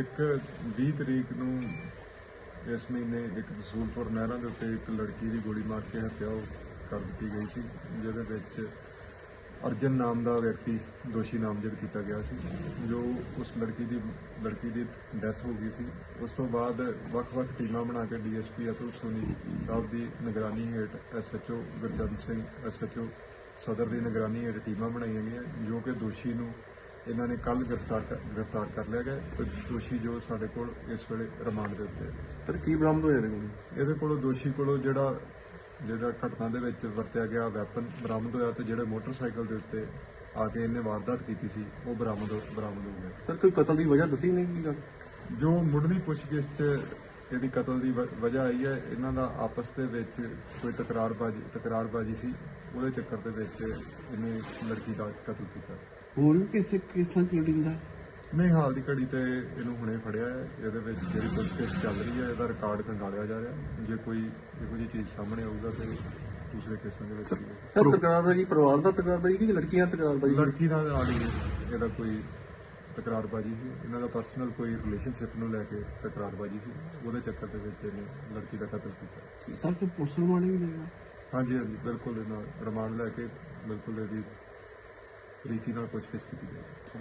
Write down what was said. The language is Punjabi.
ਇੱਕ 20 ਤਰੀਕ ਨੂੰ ਇਸ ਮਹੀਨੇ ਇੱਕ ਰਸੂਲਪੁਰ ਨਹਿਰਾਂ ਦੇ ਉੱਤੇ ਇੱਕ ਲੜਕੀ ਦੀ ਗੋਲੀ ਮਾਰ ਕੇ ਹੱਤਿਆ ਕਰ ਦਿੱਤੀ ਗਈ ਸੀ, ਜਿਹਦੇ ਵਿੱਚ ਅਰਜਨ ਨਾਮ ਦਾ ਵਿਅਕਤੀ ਦੋਸ਼ੀ ਨਾਮਜ਼ਦ ਕੀਤਾ ਗਿਆ ਸੀ, ਜੋ ਉਸ ਲੜਕੀ ਦੀ ਲੜਕੀ ਦੀ ਡੈਥ ਹੋ ਗਈ ਸੀ। ਉਸ ਤੋਂ ਬਾਅਦ ਵੱਖ-ਵੱਖ ਟੀਮਾਂ ਬਣਾ ਕੇ ਡੀਐਸਪੀ ਅਤੁਲ ਸੋਨੀ ਸਾਹਿਬ ਦੀ ਨਿਗਰਾਨੀ ਹੇਠ ਐਸਐਚਓ ਗੁਰਜੰਤ ਸਿੰਘ ਐਸਐਚਓ ਸਦਰ ਦੀ ਨਿਗਰਾਨੀ ਹੇਠ ਟੀਮਾਂ ਬਣਾਈਆਂ ਗਈਆਂ, ਜੋ ਕਿ ਦੋਸ਼ੀ ਨੂੰ ਇਹਨਾਂ ਨੇ ਕੱਲ ਗ੍ਰਿਫਤਾਰ ਕਰ- ਗ੍ਰਿਫਤਾਰ ਕਰ ਲਿਆ ਗਿਆ ਤੇ ਦੋਸ਼ੀ ਜੋ ਸਾਡੇ ਕੋਲ ਇਸ ਵੇਲੇ ਰਿਮਾਂਡ ਦੇ ਉੱਤੇ ਹੈ। ਸਰ ਕੀ ਬਰਾਮਦ ਹੋਇਆ ਇਹਦੇ ਕੋਲ? ਇਹਦੇ ਕੋਲੋਂ ਦੋਸ਼ੀ ਕੋਲੋਂ ਜਿਹੜਾ ਜਿਹੜਾ ਘਟਨਾ ਦੇ ਵਿੱਚ ਵਰਤਿਆ ਗਿਆ ਵੈਪਨ ਬਰਾਮਦ ਹੋਇਆ ਤੇ ਜਿਹੜੇ ਮੋਟਰਸਾਈਕਲ ਦੇ ਉੱਤੇ ਆ ਕੇ ਇਹਨੇ ਵਾਰਦਾਤ ਕੀਤੀ ਸੀ ਉਹ ਬਰਾਮਦ ਬਰਾਮਦ ਹੋ ਗਿਆ। ਸਰ ਕੋਈ ਕਤਲ ਦੀ ਵਜ੍ਹਾ ਦੱਸੀ ਨਹੀਂ ਕੀ ਗੱਲ? ਜੋ ਮੁੱਢਲੀ ਪੁੱਛਗਿੱਛ 'ਚ ਇਹਦੀ ਕਤਲ ਦੀ ਵ- ਵਜ੍ਹਾ ਆਈ ਹੈ ਇਹਨਾਂ ਦਾ ਆਪਸ ਦੇ ਵਿੱਚ ਕੋਈ ਤਕਰਾਰਬਾਜੀ ਤਕਰਾਰਬਾਜੀ ਸੀ ਉਹਦੇ ਚੱਕਰ ਦੇ ਵਿੱਚ ਇਹਨੇ ਲੜਕੀ ਦਾ ਕਤਲ ਕੀਤਾ। ਹੋਰ ਵੀ ਕਿਸੇ ਕੇਸਾਂ ਚ ਲੜਿੰਦਾ ਨਹੀਂ ਹਾਲ ਦੀ ਘੜੀ ਤੇ ਇਹਨੂੰ ਹੁਣੇ ਫੜਿਆ ਹੈ ਇਹਦੇ ਵਿੱਚ ਜਿਹੜੀ ਪੁੱਛਗਿੱਛ ਚੱਲ ਰਹੀ ਹੈ ਇਹਦਾ ਰਿਕਾਰਡ ਖੰਗਾਲਿਆ ਜਾ ਰਿਹਾ ਜੇ ਕੋਈ ਇਹੋ ਜਿਹੀ ਚੀਜ਼ ਸਾਹਮਣੇ ਆਊਗਾ ਤੇ ਦੂਸਰੇ ਕੇਸਾਂ ਦੇ ਵਿੱਚ ਵੀ। ਸਰ ਤਕਰਾਰਬਾਜੀ ਪਰਿਵਾਰ ਦਾ ਤਕਰਾਰਬਾਜੀ ਕਿ ਲੜਕੀਆਂ ਦਾ ਤਕਰਾਰਬਾਜੀ? ਲੜਕੀ ਨਾਲ ਨਾਲ ਹੀ ਇਹਦਾ ਕੋਈ ਤਕਰਾਰਬਾਜੀ ਸੀ। ਇਹਨਾਂ ਦਾ ਪਰਸਨਲ ਕੋਈ ਰਿਲੇਸ਼ਨਸ਼ਿਪ ਨੂੰ ਲੈ ਕੇ ਤਕਰਾਰਬਾਜੀ ਸੀ। ਉਹਦੇ ਚੱਕਰ ਦੇ ਵਿੱਚ ਇਹਨੇ ਲੜਕੀ ਦਾ ਕਤਲ ਕੀਤਾ। ਸਰ ਕੋਈ ਪੁਲਿਸ ਰਿਮਾਂਡ ਵੀ ਦੇਗਾ ਹਾਂਜੀ ਹਾਂਜੀ ਬਿਲਕੁਲ ਇਹਨਾਂ ਰਿਮਾਂਡ ਲੈ ਕੇ ਬਿਲਕੁਲ ਇਹਦੀ ਤਰੀਕੀ ਨਾਲ ਪੁੱਛਗਿੱਛ ਕੀਤੀ ਜਾਏਗੀ